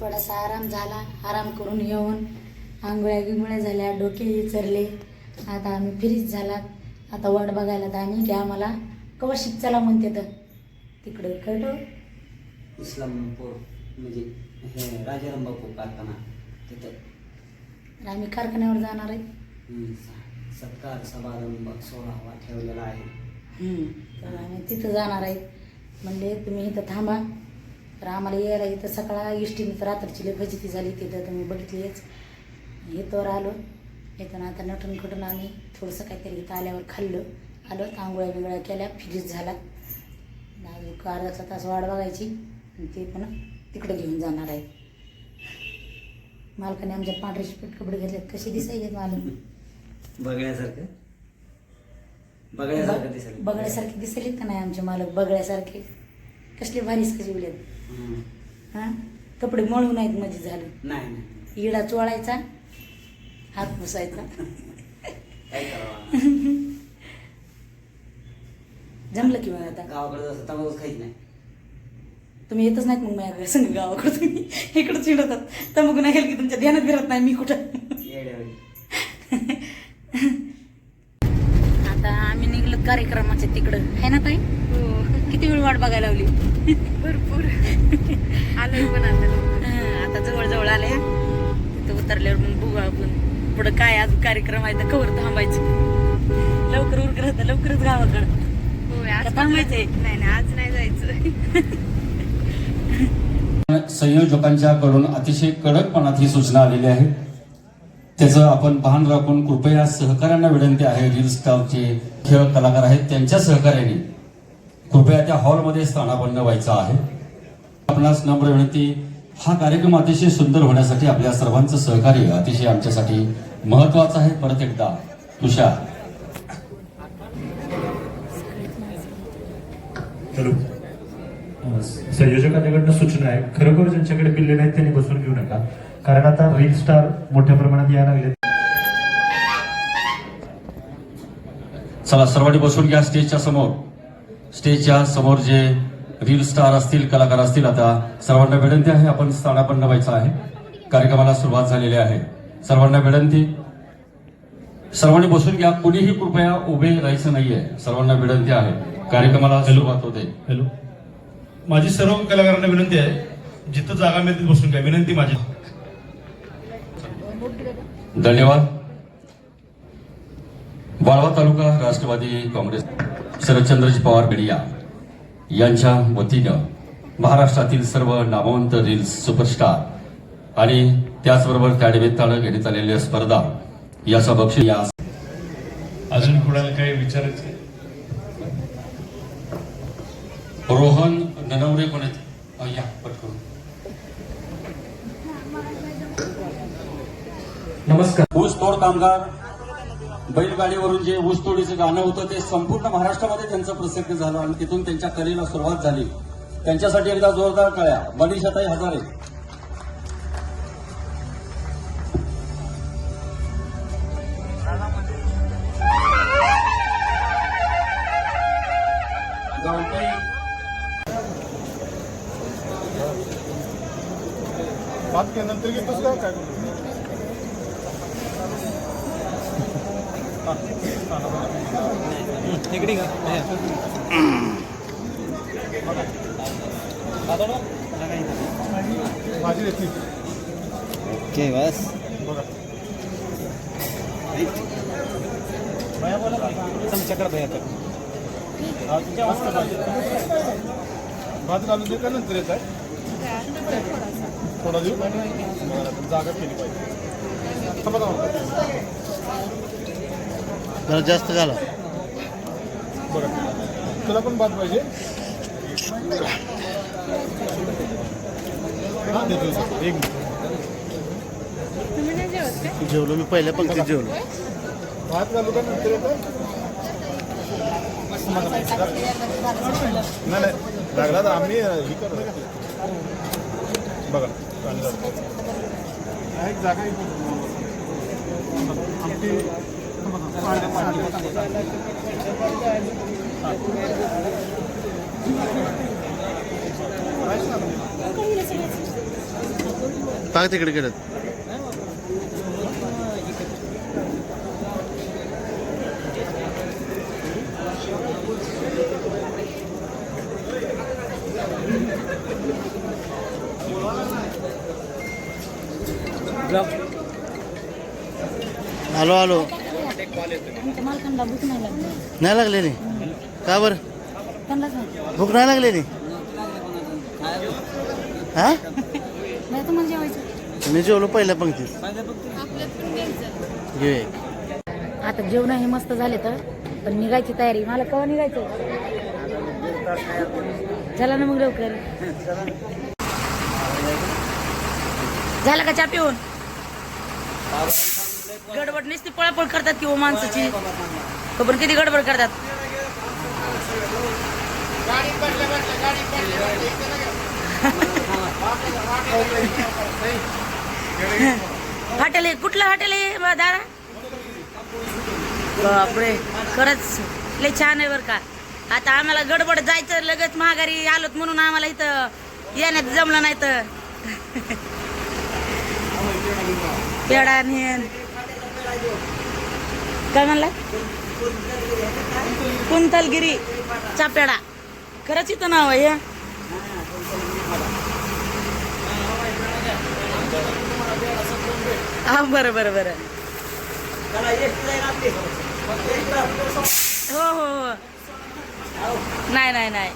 थोडासा आराम झाला. आराम करून येऊन आंघोळ्या गिंगोळ्या झाल्या डोके चरले आता आम्ही फ्रीज झाला आता वाट बघायला तर आम्ही की आम्हाला कवशिक चला म्हणते तर. तिकडं कळलं इस्लामपूर म्हणजे हे राजाराम बापू कारखाना तिथं. तर आम्ही कारखान्यावर जाणार आहे. सत्कार समारंभ सोहळा ठेवलेला आहे. तर आम्ही तिथं जाणार आहे. म्हणले तुम्ही इथं थांबा. तर आम्हाला यायला इथं सकाळ इष्टीने तर रात्रीची लई फजिती झाली तिथं तुम्ही बघितलीच इथवर आलो. इथं आता नटून खटून आम्ही थोडंसं काहीतरी इथं आल्यावर खाल्लं. आलो आंघोळ्या बिंगोळ्या केल्या फ्रीज झाला. अजून अर्धा तास वाट बघायची. आणि ते पण तिकडे घेऊन जाणार आहे मालकाने आमच्या पांढरे शिपट कपडे घेतलेत. कसे दिसायचे मालूम बघण्यासारखं? बघण्यासारखं दिसेल बघण्यासारखे दिसले का नाही आमचे मालक? बघण्यासारखे. कसले उलेत हम्म. हां? कपडे मळून नाहीत मध्ये झालं. नाही नाही. इडा चोळायचा हात पुसायचा. काय करावं? जमलं की मग आता? गावाकडे जसं खायच नाही. तुम्ही येतच नाहीत मग माझ्याकडे संग गावाकडे तुम्ही. इकडं चिडतात तर मग नाही गेलं की तुमच्या ध्यानात फिरत नाही मी कुठं? येड्यावानी आता आम्ही निघलो कार्यक्रमाच्या तिकडं. आहे ना ताई? किती वेळ वाट बघायला लावली? भरपूर. आलोय पण आता. हं, आता जवळ जवळ आले. तिथं उतरल्यावर मग बघू आपण. पुढं काय आज कार्यक्रम आहे तर कवर थांबायचं. लवकर उरकर लवकरच गावाकडं. होय आज का थांबायचंय? नाही नाही आज नाही जायचं. संयोजकांच्या कडून अतिशय कडकपणात ही सूचना आलेली आहे. त्याचं आपण भान राखून कृपया सहकाऱ्यांना विनंती आहे. रील स्टारचे खेळ कलाकार आहेत त्यांच्या सहकार्याने कृपया त्या हॉलमध्ये स्थानापन्न व्हायचं आहे. आपणास नम्र विनंती हा कार्यक्रम अतिशय सुंदर होण्यासाठी आपल्या सर्वांचं सहकार्य अतिशय आमच्यासाठी महत्वाचं आहे. परत एकदा तुषार. संयोजकांच्याकडनं सूचना आहे. खरोखर ज्यांच्याकडे बिल्ले नाहीत त्यांनी बसून घेऊ नका. कारण आता रील स्टार मोठ्या प्रमाणात यायला लागले चला सर्वांनी बसून घ्या स्टेजच्या समोर. स्टेजच्या समोर जे रील स्टार असतील कलाकार असतील आता सर्वांना विनंती आहे आपण स्थानापन्न व्हायचं आहे. कार्यक्रमाला सुरुवात झालेली आहे. सर्वांना विनंती. सर्वांनी बसून घ्या कुणीही कृपया उभे राहायचं नाहीये. सर्वांना विनंती आहे. कार्यक्रमाला सुरुवात होते. हॅलो माझी सर्व कलाकारांना विनंती आहे जिथं जागा मिळते बसून घ्या. विनंती माझी. धन्यवाद. वाळवा तालुका राष्ट्रवादी काँग्रेस. शरदचंद्रजी पवार मीडिया यांच्या वतीनं महाराष्ट्रातील सर्व नामवंत रील्स सुपरस्टार आणि त्याचबरोबर त्यानिमित्तानं घेण्यात आलेल्या स्पर्धा याचा बक्षीस या अजून कुणाला काही विचारायचं? रोहन ननवरे पण आहेत. या पटकन नमस्कार ऊस तोड कामगार बैलगाडीवरून जे ऊसतोडीचं गाणं होतं ते संपूर्ण महाराष्ट्रामध्ये त्यांचं प्रसिद्ध झालं आणि तिथून त्यांच्या कलेला सुरुवात झाली. त्यांच्यासाठी एकदा जोरदार कळ्या. मनीषाताई हजारे. गवताई बात केल्यानंतर घेतोस काय भाजी का? ओके बस. बघा तुमच्याकडे भया हा, मस्त भाजी भात घालून दे का नंतर येत आहे थोडा दिवस जागा केली पाहिजे जरा जास्त झाला. बरं. तुला पण भात पाहिजे? हा देतो. एक मिनिट. जेवलो मी पहिल्या पंक्तीत जेवलो. भात घालू का नंतर येत? नाही नाही. लागला तर आम्ही हे करतो. बघा एक जागा. आमटी पाणी- पाणी. हा. आहेस ना? पाक तिकडे गेलं आलो आलो आमच्या मालकांना भूक नाही लागली नाही लागले का बरं? त्यांनाच नाही भूक नाही लागली हा? नाही तुम्हाला जेवायचं. मी जेवलो पहिल्या पंक्तीत. घेऊया आता जेवण हे मस्त झाले तर पण निघायची तयारी. मला केव्हा निघायचं? झाला ना मग लवकर. झाला का चहा पिऊन? गडबड नुसती पळापळ करतात किंवा हो माणसाची? पण किती गडबड करतात? हॉटेल आहे कुठलं हॉटेल आहे बा दादा बापरे खरंच लय छान आहे बरं का. आता आम्हाला गडबड जायचं लगेच महागारी आलोत म्हणून आम्हाला इथं येण्यात जमलं नाही तर. पेडा नेन काय म्हणला? कुंतलगिरी चा पेडा खरंच इथं नाव आहे हे? हा बरं बरं बरं. हो हो हो. नाही नाही नाही.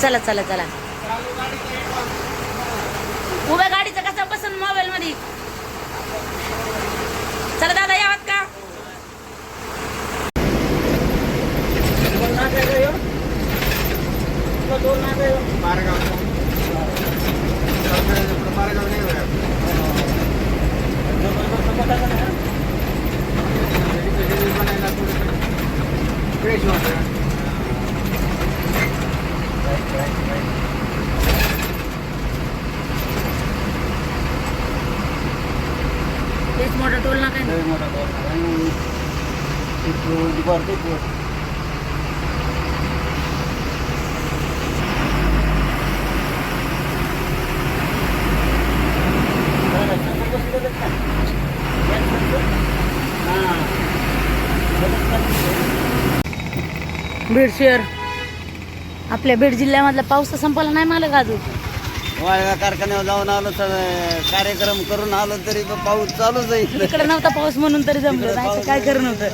चला चला चला उभ्या गाडीचं कसं पसंत मोबाईल मध्ये चला दादा यावात का तेच मोठा टोल ना काय बीड शहर. आपल्या बीड जिल्ह्यामधला पाऊस तर संपला नाही मला अजून. वाळगा कारखान्यावर जाऊन आलो तर कार्यक्रम करून आलो तरी तो पाऊस चालूच आहे इकडे. नव्हता पाऊस म्हणून तरी जमलं नाही काय खरं नव्हतं.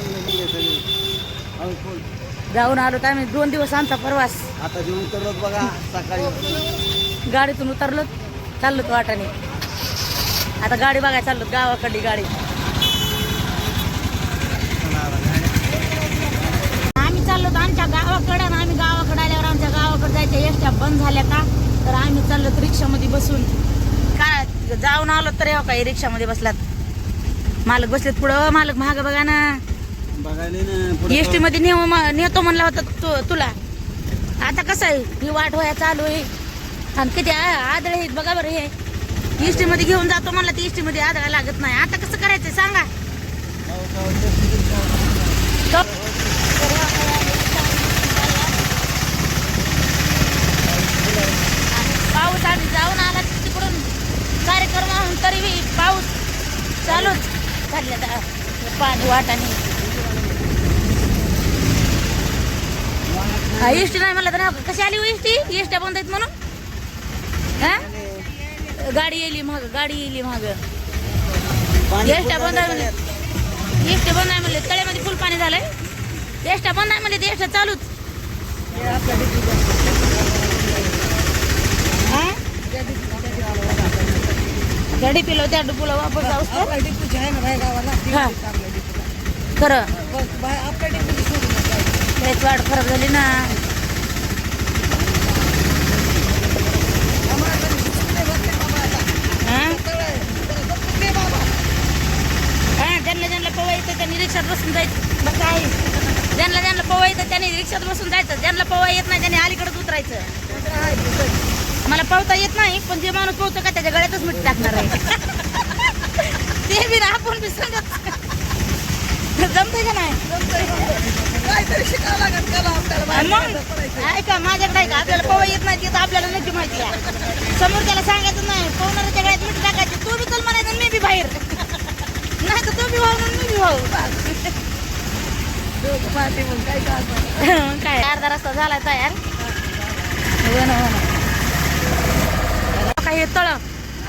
जाऊन आलो तर आम्ही दोन दिवस आमचा प्रवास. आता जेवण करत बघा सकाळी गाडीतून उतरलो चाललो तो वाटाने. आता गाडी बघायला चाललो गावाकडली गाडी आम्ही चाललो तर आमच्या गावाकडं आणि आम्ही गावाकडे आल्यावर आमच्या एसट्या बंद झाल्या का? तर आम्ही चाललो तर रिक्षामध्ये बसून. काय जाऊन आलो तर येऊ काय रिक्षामध्ये बसलात. मालक बसलेत पुढं. मालक महाग बघा ना. एसटी मध्ये नेऊ नेतो म्हणला होता तू तुला. आता कसं आहे? ही वाट व्हाया चालू आहे. आणि किती आदळ आहेत बघा बरं हे. एसटी मध्ये घेऊन जातो म्हणला ती एसटी मध्ये आदळा लागत नाही. आता कसं करायचं सांगा. पाऊस आम्ही जाऊन आला तिकडून कार्यक्रम तरी बी पाऊस चालूच झाले पाणी वाटाने हा एसटी नाही म्हणलं तर का? कशी आली हो एसटी एसट्या बंद आहेत म्हणून? हा? गाडी येली माग गाडी येली माग. एसट्या बंद आहे म्हणले. एसट्या बंद आहे म्हणले. तळ्यामध्ये फुल पाणी झालंय. एसट्या बंद आहे म्हणले ते एसट्या चालूच हा? त्या डिपीला त्या डिपूला वापस जाऊस तर? हा. खरं. लयच वाढ खराब झाली ना. हा? हा, ज्यांना ज्यांना पवा येतं त्यांनी रिक्षात बसून जायचं. बस आहे ज्यांना ज्यांना त्यांनी रिक्षात बसून जायचं. ज्यांना पवा येत नाही त्यांनी अलीकडेच उतरायचं. मला पवता येत नाही पण जे माणूस पवतो का त्याच्या गळ्यातच मीठ टाकणार आहे. ते बी ना आपण बी जमतंय का नाही? मग? ऐका माझ्याकडे ऐका. आपल्याला पोवा येत नाही तिथं आपल्याला नक्की माहिती आहे. समोर त्याला सांगायचं नाही. पोवणाऱ्याच्या गळ्यात मीठ टाकायचं. तू बी चल म्हणायचं आणि मी बी बाहेर. नाही तर तू बी भाऊ आणि मी बी भाऊ काय? अर्धा रस्ता झाला तयार. हो ना हो ना. काही तळ.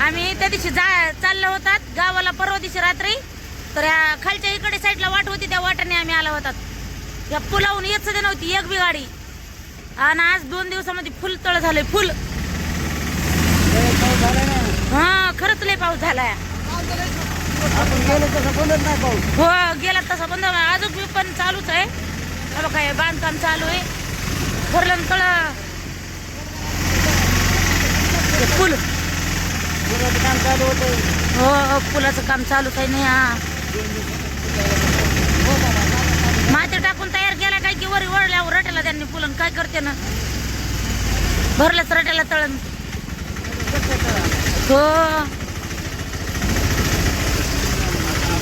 आम्ही त्या दिवशी जा चाललो होतात. गावाला परवा दिवशी रात्री. तर ह्या खालच्या इकडे साईडला वाट होती त्या वाटाने आम्ही आला होतात. या पुलावून येत सुद्धा नव्हती एक बी गाडी. आणि आज दोन दिवसामध्ये फुल तळ झालंय फुल. हा खरंच लय पाऊस झालाय. बोलत नाही हो गेला तसा बंद. अजून बी पण चालूच आहे. हे काय बांधकाम चालू आहे. भरलं तळ. हे पूल पुराचं काम चालू होतं हो हो, पुलाचं काम चालूच आहे नाही हा. माती टाकून तयार केला काय की वरी वळल्यावर रटेला त्यांनी पुलन काय करते ना? भरलंच रटेला तळण. हो.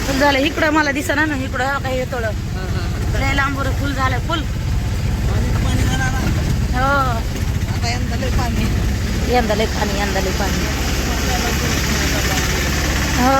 फुल झालं. इकडं मला दिसना ना इकडं काही तळ. लय लांबवर फुल झालं फुल. हो. आता यंदा लय पाणी. यंदा लय पाणी यंदा लय पाणी. हो.